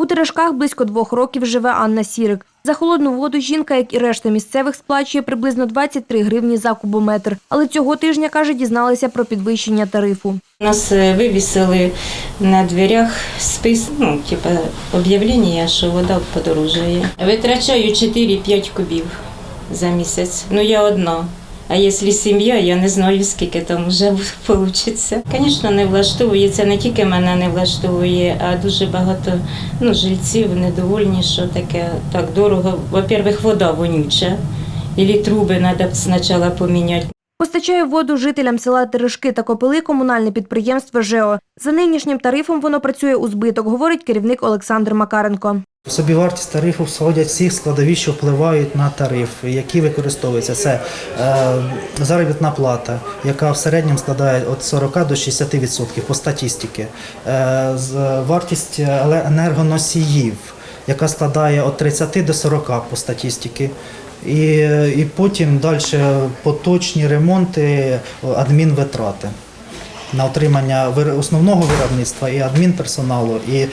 У Терешках близько двох років живе Анна Сірик. За холодну воду жінка, як і решта місцевих, сплачує приблизно 23 гривні за кубометр. Але цього тижня, каже, дізналися про підвищення тарифу. Нас е, вивісили на дверях спис, ну, типа об'явлення, що вода подорожує. Витрачаю 4-5 кубів за місяць. Ну я одна. А якщо сім'я, я не знаю, скільки там вже вийде. Звісно, не влаштовує. Це не тільки мене не влаштовує, а дуже багато ну, жильців недовольні, що таке так дорого. Во-первых, вода вонюча, і труби треба спочатку поміняти. Постачає воду жителям села Терешки та Копили комунальне підприємство ЖЕО. За нинішнім тарифом воно працює у збиток, говорить керівник Олександр Макаренко. В собівартість тарифу входять всі складові, що впливають на тариф, які використовуються. Це е, заробітна плата, яка в середньому складає від 40 до 60% по статистиці. Е, вартість енергоносіїв, яка складає від 30 до 40 по статистиці. І, і потім далі поточні ремонти, адмінвитрати на отримання основного виробництва і адмінперсоналу, і,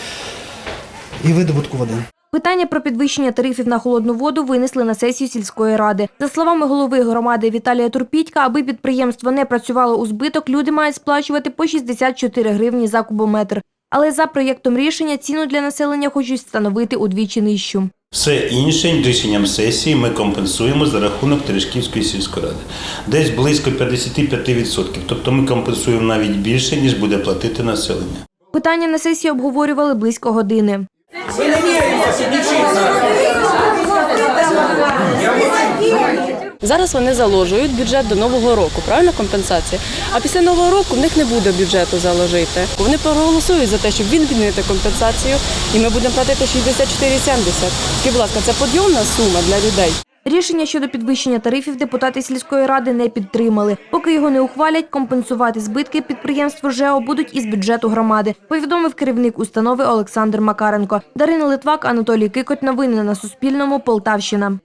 і видобутку води. Питання про підвищення тарифів на холодну воду винесли на сесію сільської ради. За словами голови громади Віталія Турпітька, аби підприємство не працювало у збиток, люди мають сплачувати по 64 гривні за кубометр. Але за проєктом рішення ціну для населення хочуть встановити удвічі нижчу. Все інше рішенням сесії ми компенсуємо за рахунок Терешківської сільської ради. Десь близько 55%. Тобто ми компенсуємо навіть більше, ніж буде платити населення. Питання на сесії обговорювали близько години. Зараз вони заложують бюджет до нового року, правильно компенсація. А після нового року в них не буде бюджету заложити. Вони проголосують за те, щоб він відмінити компенсацію, і ми будемо платити 64,70. Скажіть, будь ласка, це подйомна сума для людей. Рішення щодо підвищення тарифів депутати сільської ради не підтримали. Поки його не ухвалять, компенсувати збитки підприємство ЖЕО будуть із бюджету громади, повідомив керівник установи Олександр Макаренко. Дарина Литвак, Анатолій Кикоть. Новини на Суспільному. Полтавщина.